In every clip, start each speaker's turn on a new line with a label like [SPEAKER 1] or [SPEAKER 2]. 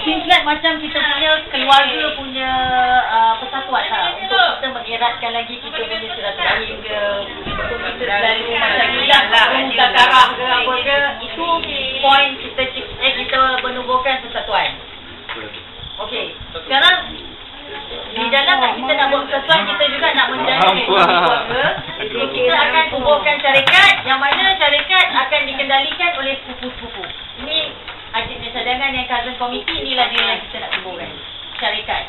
[SPEAKER 1] Seems like macam kita punya keluarga punya uh, persatuan lah. Untuk kita mengeratkan lagi kita punya silaturahim ke Untuk kita selalu macam hilang lah Muzakarah ke apa ke. Itu point kita eh, kita menubuhkan persatuan Okey, sekarang di dalam kita nak buat persatuan kita juga nak menjaga keluarga so, kita akan kuburkan syarikat yang mana syarikat akan dikendalikan oleh sepupu-sepupu ini adik cadangan yang cousin committee inilah dia yang kita nak kuburkan syarikat.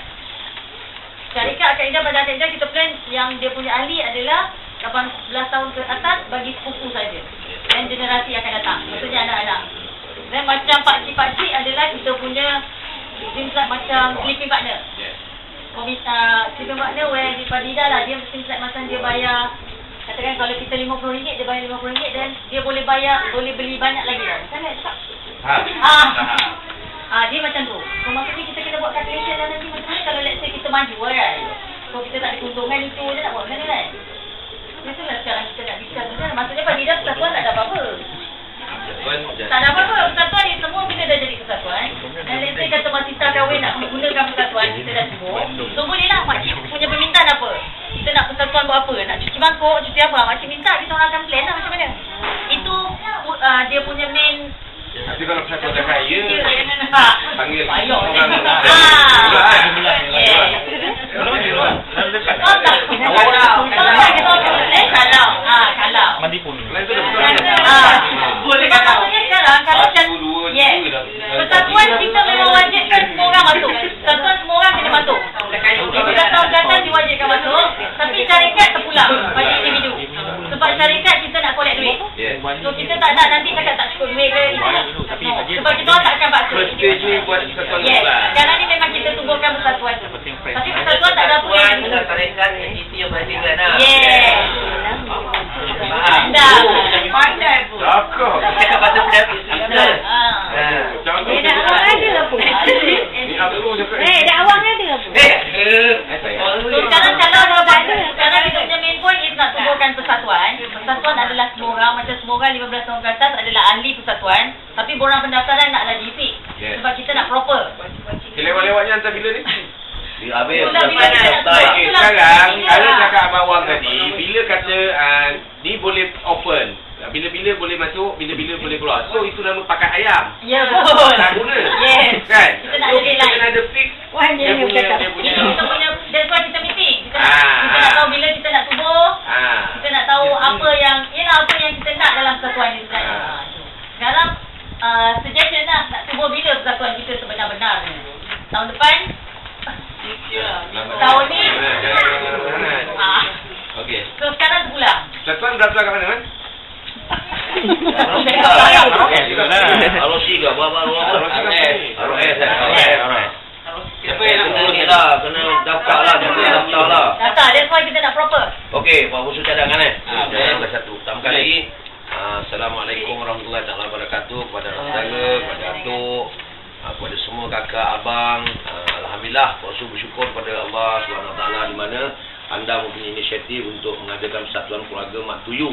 [SPEAKER 1] Syarikat kaedah pada kaedah kita plan yang dia punya ahli adalah 18 tahun ke atas bagi sepupu saja. Dan generasi akan datang. Maksudnya anak-anak. Dan macam pakcik-pakcik adalah kita punya like macam sleeping partner. Komit uh, kita makna where di Padida lah. Dia mesti like macam dia bayar katakan kalau kita RM50 dia bayar RM50 dan dia boleh bayar boleh beli banyak lagi. Tau kan tak
[SPEAKER 2] Ha.
[SPEAKER 1] ah ah dia macam tu. So maksudnya kita kena buat calculation dan nanti macam mana kalau let's say kita maju kan so kita tak ada keuntungan itu dia nak buat macam mana kan? Itulah sekarang kita nak bincang kan? Maksudnya Padida persatuan tak ada apa-apa? Tak ada apa-apa. Persatuan ni semua bila dah jadi persatuan dan let's say kata Mak Sita kahwin nak menggunakan persatuan kita dah tunggu so boleh lah. Makcik punya permintaan apa? Kita nak persatuan buat apa? Nak cuci bangkok cuci apa? Makcik minta kita orang akan plan lah macam mana? Itu uh, dia punya main
[SPEAKER 2] Tapi kalau persatuan dah kaya,
[SPEAKER 1] ha.
[SPEAKER 2] panggil orang.
[SPEAKER 3] Mandi pun.
[SPEAKER 1] Boleh sekarang? Kalau macam yes. Persatuan kita memang wajibkan semua masuk. Persatuan semua kena masuk. Kita datang diwajibkan masuk, tapi syarikat terpulang. Bagi individu. Sebab syarikat collect duit. So kita tak nak nanti cakap tak cukup duit ke itu. Sebab kita orang tak akan
[SPEAKER 2] stage ni buat persatuan
[SPEAKER 1] Yes.
[SPEAKER 2] lah.
[SPEAKER 1] Sekarang ni memang kita tumbuhkan persatuan tu. Tapi persatuan tak ada apa yang
[SPEAKER 4] Persatuan entiti yang berbandingkan lah.
[SPEAKER 1] Yes.
[SPEAKER 4] Faham?
[SPEAKER 1] Dah. Pandai pun.
[SPEAKER 2] Cakap.
[SPEAKER 4] Cakap bahasa budak kita.
[SPEAKER 1] Ah.
[SPEAKER 2] Cakap.
[SPEAKER 5] Eh, dah awang ada apa?
[SPEAKER 2] Ni apa tu cakap?
[SPEAKER 5] Eh, dah awang ada apa?
[SPEAKER 4] Eh, eh.
[SPEAKER 1] Sekarang kalau dah ada, sekarang kita punya main point is nak tumbuhkan persatuan. Persatuan adalah semua orang, macam semua orang 15 tahun ke atas adalah ahli persatuan. Tapi borang pendaftaran naklah diisi.
[SPEAKER 2] Yes.
[SPEAKER 1] Sebab kita nak proper.
[SPEAKER 2] Lewat-lewatnya hantar bila ni?
[SPEAKER 4] Habis
[SPEAKER 1] Itulah
[SPEAKER 4] dah
[SPEAKER 1] bila
[SPEAKER 4] panas
[SPEAKER 1] kita
[SPEAKER 4] dah
[SPEAKER 1] nak
[SPEAKER 4] start.
[SPEAKER 2] Okay,
[SPEAKER 1] Itulah
[SPEAKER 2] sekarang kalau cakap Abang Wang tadi, bila kata uh, ni boleh open, bila-bila boleh masuk, bila-bila boleh keluar. So itu nama pakai ayam.
[SPEAKER 1] Ya, betul.
[SPEAKER 2] Tak guna.
[SPEAKER 1] Yes.
[SPEAKER 2] Kan?
[SPEAKER 1] Kita nak
[SPEAKER 2] so,
[SPEAKER 1] ada
[SPEAKER 2] kita
[SPEAKER 1] deadline.
[SPEAKER 2] kena ada fix
[SPEAKER 5] Wan dia
[SPEAKER 2] dia
[SPEAKER 5] yang
[SPEAKER 2] punya,
[SPEAKER 5] cakap.
[SPEAKER 2] dia punya.
[SPEAKER 1] Ini kita punya, that's why kita meeting. Kita nak,
[SPEAKER 2] Ah,
[SPEAKER 1] kita nak
[SPEAKER 2] ah.
[SPEAKER 1] tahu bila kita nak tubuh.
[SPEAKER 2] Ah.
[SPEAKER 1] Kita nak tahu apa yang, you know, apa yang kita nak dalam persatuan ini sebenarnya.
[SPEAKER 2] Ah.
[SPEAKER 1] Ah, tu. Sekarang, uh, suggestion lah, nak tubuh bila persatuan kita sebenar-benarnya. Tahun depan? Tahun ni? Ah.
[SPEAKER 2] Okey.
[SPEAKER 1] So sekarang sebulan.
[SPEAKER 2] Persatuan berapa kat mana, Man?
[SPEAKER 4] Arosi ke? Apa-apa apa?
[SPEAKER 2] Arosi.
[SPEAKER 4] Arosi. Arosi. Siapa yang nak tolong kita? Kena daftar lah. Jangan daftar lah.
[SPEAKER 1] Data, that's why kita nak proper.
[SPEAKER 4] Okey, Pak Musuh cadangan eh.
[SPEAKER 2] Ah,
[SPEAKER 4] Ah, satu. Pertama kali, ah, Assalamualaikum warahmatullahi wabarakatuh kepada saudara, kepada atuk, kepada semua kakak, abang. Ah, Alhamdulillah, Musuh bersyukur kepada Allah SWT di mana anda mempunyai inisiatif untuk mengadakan persatuan keluarga Mak Tuyu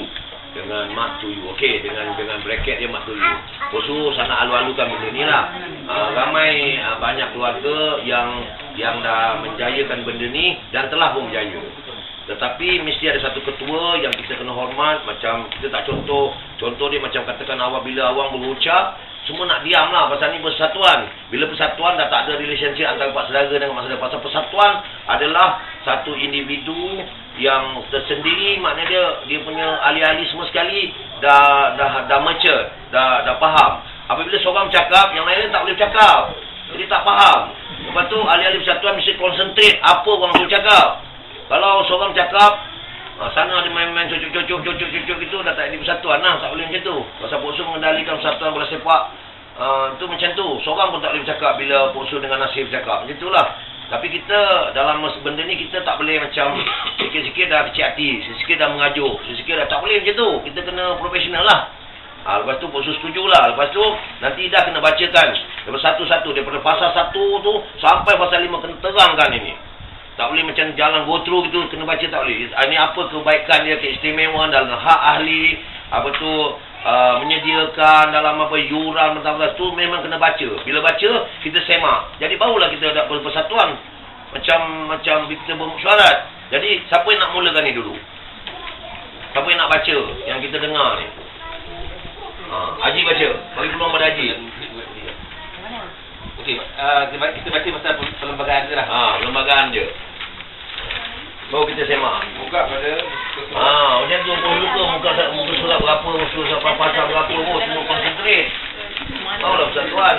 [SPEAKER 4] dengan Mak Tuyu. Okey, dengan dengan bracket dia Mak Tuyu. Musuh sangat alu-alukan benda ni lah. Ah, ramai ah, banyak keluarga yang yang dah menjayakan benda ni dan telah pun berjaya. Tetapi mesti ada satu ketua yang kita kena hormat macam kita tak contoh contoh dia macam katakan awak bila awang berucap semua nak diam lah pasal ni persatuan. Bila persatuan dah tak ada relationship antara pak saudara dengan mak saudara. Pasal persatuan adalah satu individu yang tersendiri. Maknanya dia dia punya ahli-ahli semua sekali dah dah dah mature dah dah faham. Apabila seorang bercakap yang lain tak boleh bercakap. Jadi tak faham. Lepas tu ahli-ahli persatuan mesti concentrate apa orang tu cakap. Kalau seorang cakap ah, sana dia main-main cucuk-cucuk cucuk-cucuk itu dah tak ada persatuan lah. Tak boleh macam tu. Pasal Poso mengendalikan persatuan bola sepak uh, tu macam tu. Seorang pun tak boleh bercakap bila Poso dengan Nasir bercakap. Macam itulah. Tapi kita dalam benda ni kita tak boleh macam sikit-sikit dah kecil hati, sikit-sikit dah mengajuk, sikit-sikit dah tak boleh macam tu. Kita kena profesional lah. Ha, lepas tu Poso setuju lah. Lepas tu nanti dah kena bacakan. Lepas satu-satu daripada pasal satu tu sampai pasal lima kena terangkan ini. Tak boleh macam jalan go through gitu kena baca tak boleh. Ah, Ini apa kebaikan dia keistimewaan dalam hak ahli apa tu uh, menyediakan dalam apa yuran mentah tu memang kena baca. Bila baca kita semak. Jadi barulah kita ada persatuan. Macam macam kita bermusyawarat. Jadi siapa yang nak mulakan ni dulu? Siapa yang nak baca yang kita dengar ni? Ha, Haji baca. Bagi peluang pada Haji.
[SPEAKER 2] Okey, uh, kita baca- pasal perlembagaan dia lah.
[SPEAKER 4] Ha, lembagaan je. Baru kita semak.
[SPEAKER 2] Buka pada
[SPEAKER 4] Ha, macam tu pun luka muka muka surat berapa, muka surat pasal berapa, oh, semua konsentrate. Barulah persatuan.